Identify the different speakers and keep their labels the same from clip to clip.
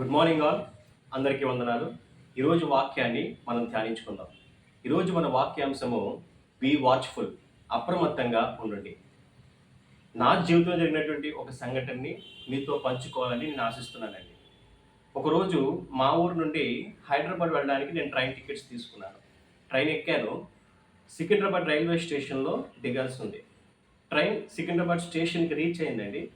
Speaker 1: Good morning all అందరికీ వందనాలు. ఈరోజు వాక్యాన్ని మనం ధ్యానించుకుందాం. ఈరోజు మన వాక్యాంశము బీ వాచ్ఫుల్ అప్రమత్తంగా ఉండండి. నా జీవితంలో జరిగినటువంటి ఒక సంఘటనని మీతో పంచుకోవాలని నేను ఆశిస్తున్నానండి. ఒకరోజు మా ఊరు నుండి హైదరాబాద్ వెళ్ళడానికి నేను ట్రైన్ టికెట్స్ తీసుకున్నాను. ట్రైన్ ఎక్కాను. సికింద్రాబాద్ రైల్వే స్టేషన్లో దిగాల్సి ఉంది. ట్రైన్ సికింద్రాబాద్ స్టేషన్కి రీచ్ అయిందండి.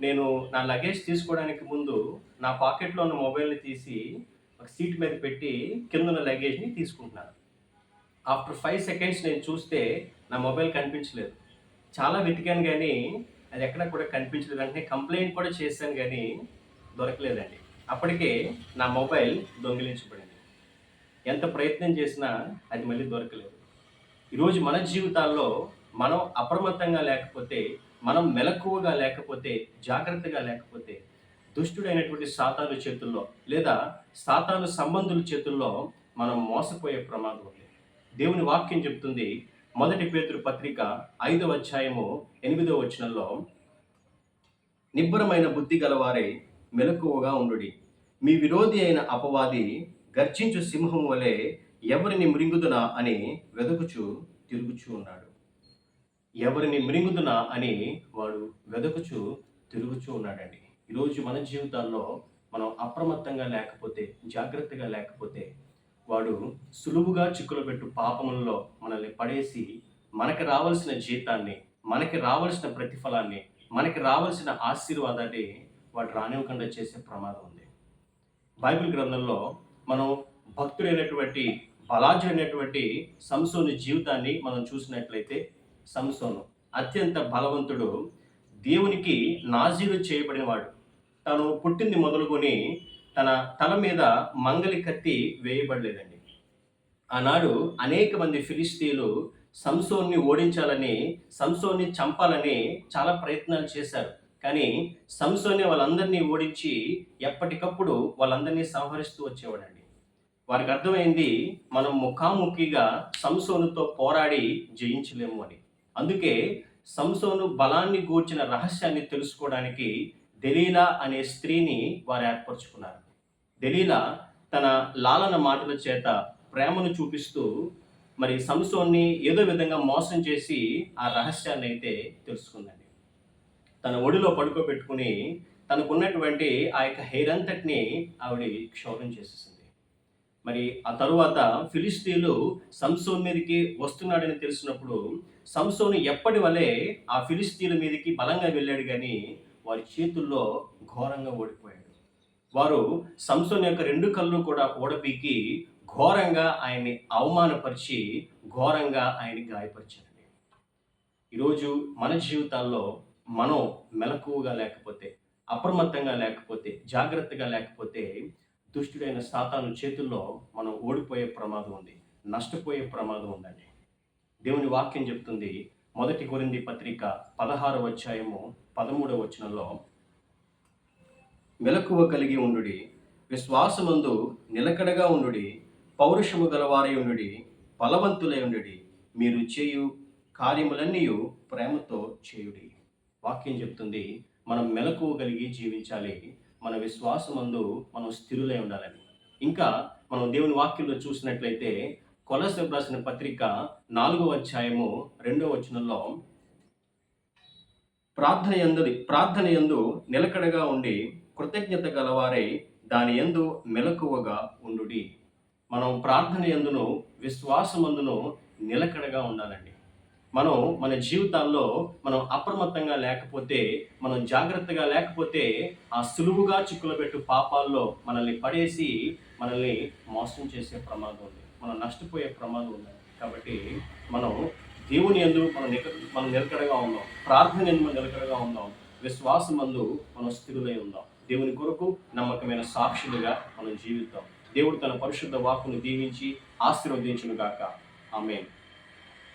Speaker 1: నేను నా లగేజ్ తీసుకోవడానికి ముందు నా పాకెట్లో ఉన్న మొబైల్ని తీసి ఒక సీట్ మీద పెట్టి కింద ఉన్న లగేజ్ని తీసుకుంటున్నాను. ఆఫ్టర్ ఫైవ్ సెకండ్స్ నేను చూస్తే నా మొబైల్ కనిపించలేదు. చాలా వెతికాను కానీ అది ఎక్కడ కూడా కనిపించలేదు. అంటే కంప్లైంట్ కూడా చేశాను కానీ దొరకలేదండి. అప్పటికే నా మొబైల్ దొంగిలించబడింది. ఎంత ప్రయత్నం చేసినా అది మళ్ళీ దొరకలేదు. ఈరోజు మన జీవితాల్లో మనం అప్రమత్తంగా లేకపోతే మనం మెలకువగా లేకపోతే జాగ్రత్తగా లేకపోతే దుష్టుడైనటువంటి సాతాను చేతుల్లో లేదా సాతాను సంబంధుల చేతుల్లో మనం మోసపోయే ప్రమాదం ఉంది దేవుని వాక్యం చెప్తుంది మొదటి పేతురు పత్రిక ఐదవ అధ్యాయము ఎనిమిదవ వచనంలో నిబ్బరమైన బుద్ధి గలవారే మెలకువగా ఉండుడి. మీ విరోధి అయిన అపవాది గర్జించు సింహం వలె ఎవరిని మృంగుదునా అని వెదకుచు తిరుగుచూ ఉన్నాడు. ఎవరిని మృంగుదునా అని వాడు వెదకుచు తిరుగుచూ ఉన్నాడండి. ఈరోజు మన జీవితాల్లో మనం అప్రమత్తంగా లేకపోతే జాగ్రత్తగా లేకపోతే వాడు సులువుగా చిక్కులు పెట్టు పాపములలో మనల్ని పడేసి మనకి రావాల్సిన జీతాన్ని మనకి రావాల్సిన ప్రతిఫలాన్ని మనకి రావాల్సిన ఆశీర్వాదాన్ని వాడు రానివ్వకుండా చేసే ప్రమాదం ఉంది. బైబిల్ గ్రంథంలో మనం భక్తుడైనటువంటి బలాజుడైనటువంటి సంసోని జీవితాన్ని మనం చూసినట్లయితే సంసోను. అత్యంత బలవంతుడు దేవునికి నాజీరు చేయబడినవాడు. తను పుట్టింది మొదలుకొని తన తల మీద మంగలి కత్తి వేయబడలేదండి. ఆనాడు అనేక మంది ఫిలిస్తీన్లు సంసోన్ని ఓడించాలని సంసోన్ని చంపాలని చాలా ప్రయత్నాలు చేశారు. కానీ సంసోన్ని వాళ్ళందరినీ ఓడించి ఎప్పటికప్పుడు వాళ్ళందరినీ సంహరిస్తూ వచ్చేవాడండి. వారికి అర్థమైంది మనం ముఖాముఖిగా సంసోనుతో పోరాడి జయించలేము అని. అందుకే సంసోను బలాన్ని గూర్చిన రహస్యాన్ని తెలుసుకోవడానికి దెలీలా అనే స్త్రీని వారు ఏర్పరచుకున్నారు. దెలీలా తన లాలన మాటల చేత ప్రేమను చూపిస్తూ మరి సంసోన్ని ఏదో విధంగా మోసం చేసి ఆ రహస్యాన్ని అయితే తెలుసుకుందండి. తన ఒడిలో పడుకోబెట్టుకుని తనకున్నటువంటి ఆ యొక్క హెయిర్ అంతటిని ఆవిడ క్షౌరం చేసేసింది. మరి ఆ తరువాత ఫిలిస్తీన్లు సంసోన్ మీదకి వస్తున్నాడని తెలిసినప్పుడు సంసోను ఎప్పటి వలె ఆ ఫిలిస్తీన్ల మీదకి బలంగా వెళ్ళాడు కానీ వారి చేతుల్లో ఘోరంగా ఓడిపోయాడు. వారు సంసోన్ యొక్క రెండు కళ్ళు కూడా ఓడపీకి ఘోరంగా ఆయన్ని అవమానపరిచి ఘోరంగా ఆయన్ని గాయపరిచారండి. ఈరోజు మన జీవితాల్లో మనం మెలకువగా లేకపోతే అప్రమత్తంగా లేకపోతే జాగ్రత్తగా లేకపోతే దుష్టుడైన సాతాను చేతుల్లో మనం ఓడిపోయే ప్రమాదం ఉంది నష్టపోయే ప్రమాదం ఉందండి. దేవుని వాక్యం చెప్తుంది మొదటి కొరింది పత్రిక పదహారవ అధ్యాయము పదమూడవ వచనంలో మెలకువ కలిగి ఉండుడి విశ్వాసమందు నిలకడగా ఉండుడి పౌరుషము గలవారై ఉండుడి బలవంతులై ఉండుడి మీరు చేయు కార్యములన్నీ ప్రేమతో చేయుడి. వాక్యం చెప్తుంది మనం మెలకువ కలిగి జీవించాలి మన విశ్వాసమందు మనం స్థిరులై ఉండాలని. ఇంకా మనం దేవుని వాక్యంలో చూసినట్లయితే కొలస రాసిన పత్రిక నాలుగో అధ్యాయము రెండో వచనంలో ప్రార్థన ఎందు ప్రార్థన ఎందు నిలకడగా ఉండి కృతజ్ఞత గలవారై దాని ఎందు మెలకువగా ఉండుడి. మనం ప్రార్థన ఎందును విశ్వాసమందును నిలకడగా ఉండాలండి. మనం మన జీవితాల్లో మనం అప్రమత్తంగా లేకపోతే మనం జాగ్రత్తగా లేకపోతే ఆ సులువుగా చిక్కులు పెట్టు పాపాల్లో మనల్ని పడేసి మనల్ని మోసం చేసే ప్రమాదం ఉంది. మనం నష్టపోయే ప్రమాదం ఉంది కాబట్టి మనం దేవుని ఎందు మనం నిక మనం నిలకడగా ఉందాం ప్రార్థన ఎందు మనం నిలకడగా ఉందాం విశ్వాసమందు మనం స్థిరులై ఉందాం దేవుని కొరకు నమ్మకమైన సాక్షులుగా మనం జీవిద్దాం. దేవుడు తన పరిశుద్ధ వాక్కును దీవించి ఆశీర్వదించును గాక ఆమె